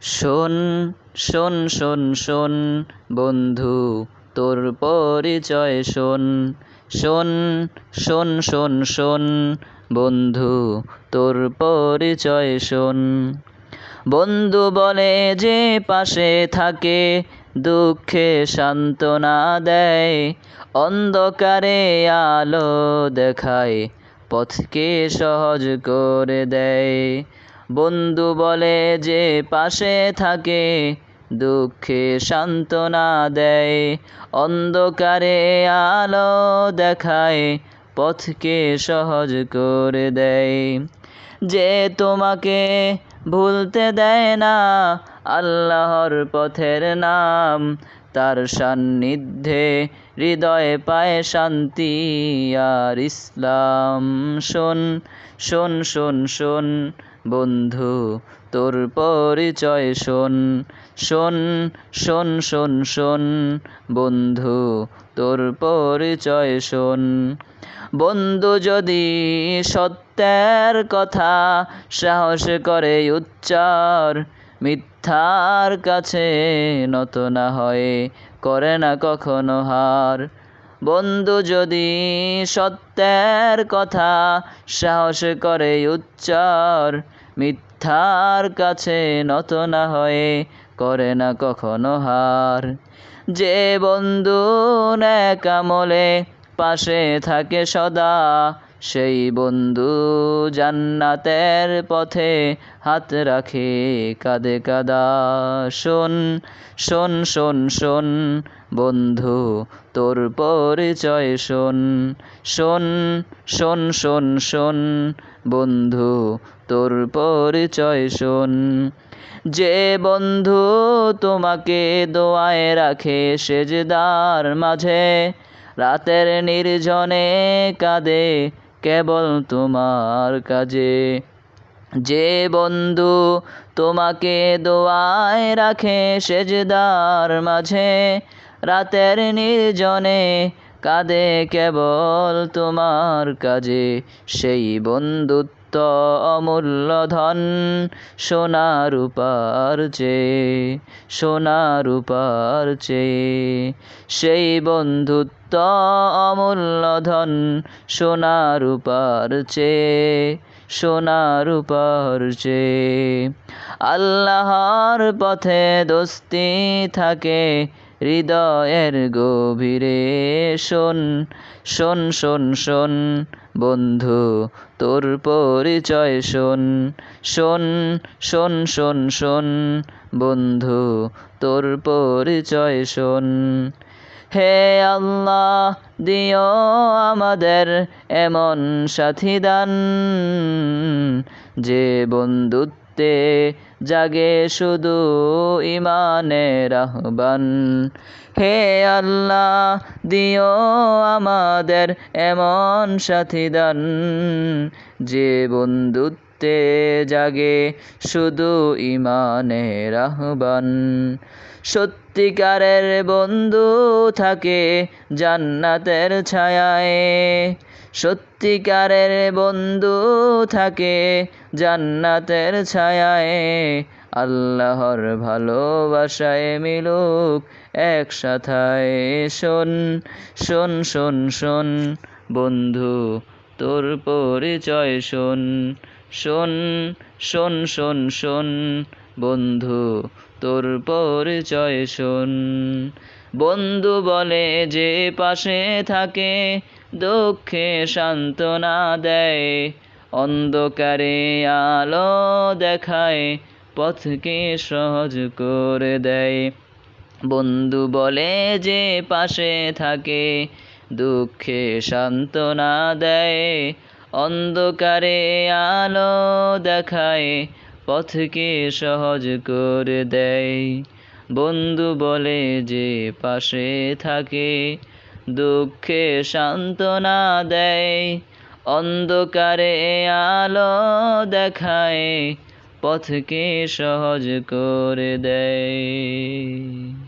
শোন শোন শোন শোন, বন্ধু, তোর পরিচয় শোন। শোন শোন শোন শোন, বন্ধু, তোর পরিচয় শোন। বন্ধু বলে যে পাশে থাকে, দুঃখে সান্ত্বনা দেয়। অন্ধকারে আলো দেখায়, পথকে সহজ করে দেয়। বন্ধু বলে যে পাশে থাকে, দুঃখে সান্ত্বনা দেয়, অন্ধকারে আলো দেখায়, পথকে সহজ করে দেয়। যে তোমাকে ভুলতে দেয় না, আল্লাহর পথের নাম, তার সান্নিধ্যে হৃদয়ে পায় শান্তি আর ইসলাম। শোন শোন শোন শোন বন্ধু, তোর পরিচয় শোন শোন শোন শোন শোন। বন্ধু, তোর পরিচয় শোন। বন্ধু, যদি সত্যের কথা সাহস করে উচ্চার, মিথ্যার কাছে নত না হয়, করে না কখনো হার। বন্ধু, যদি সত্যের কথা সাহস করে উচ্চার, মিথ্যার কাছে নত না হয়ে করে না কখনো হার। যে বন্ধু ন্যাকামলে পাশে থাকে সদা সেই বন্ধু জান্নাতের পথে হাত রাখে, কাদে, কাদা, শোন শোন শোন শোন, বন্ধু, তোর পরিচয় শোন শোন শোন শোন শোন, বন্ধু, তোর পরিচয় শোন। যে বন্ধু তোমাকে দোয়ায় রাখে সেজদার মাঝে, রাতের নির্জনে কাঁদে কেবল তোমার কাজে। যে বন্ধু তোমাকে দোয়ায় রাখে সেজদার মাঝে, রাতের নির্জনে কাঁদে কেবল তোমার কাজে। সেই বন্ধুত্ব অমূল্য ধন সোনা রূপার চেয়ে সোনা রূপার চেয়ে। সেই বন্ধুত্ব অমূল্য ধন সোনা রূপার চেয়ে সোনা রূপার চেয়ে। আল্লাহর পথে দোস্তি থাকে হৃদয়ের গভীরে শোন শোন শোন শোন, বন্ধু, তোর পরিচয় শোন শোন শোন শোন শোন, বন্ধু, তোর পরিচয় শোন। হে আল্লাহ, দিও আমাদের এমন সাথী দান যে বন্ধুত্বে জাগে শুধু ইমানের আহ্বান। হে আল্লাহ, দিও আমাদের এমন সাথী দান যে বন্ধুত্বে জাগে শুধু ইমানের আহ্বান। সত্যিকারের বন্ধু থাকে জান্নাতের ছায়ায়। সত্যিকারের বন্ধু থাকে জান্নাতের ছায়ায়। আল্লাহর ভালোবাসায় মিলুক একসাথায় শোন শোন শোন শোন, বন্ধু, তোর পরিচয় শোন। শোন শোন শোন শোন, বন্ধু, তোর পরিচয় শোন। বন্ধু বলে যে পাশে থাকে দুঃখে সান্ত্বনা দেয়, অন্ধকারে আলো দেখায়, পথকে সহজ করে দেয়। বন্ধু বলে যে পাশে থাকে, দুঃখে সান্ত্বনা দেয়, অন্ধকারে আলো দেখায়, পথকে সহজ করে দেয়। বন্ধু বলে যে পাশে থাকে দুঃখে সান্ত্বনা দেয় অন্ধকারে আলো দেখায় পথকে সহজ করে দেয়।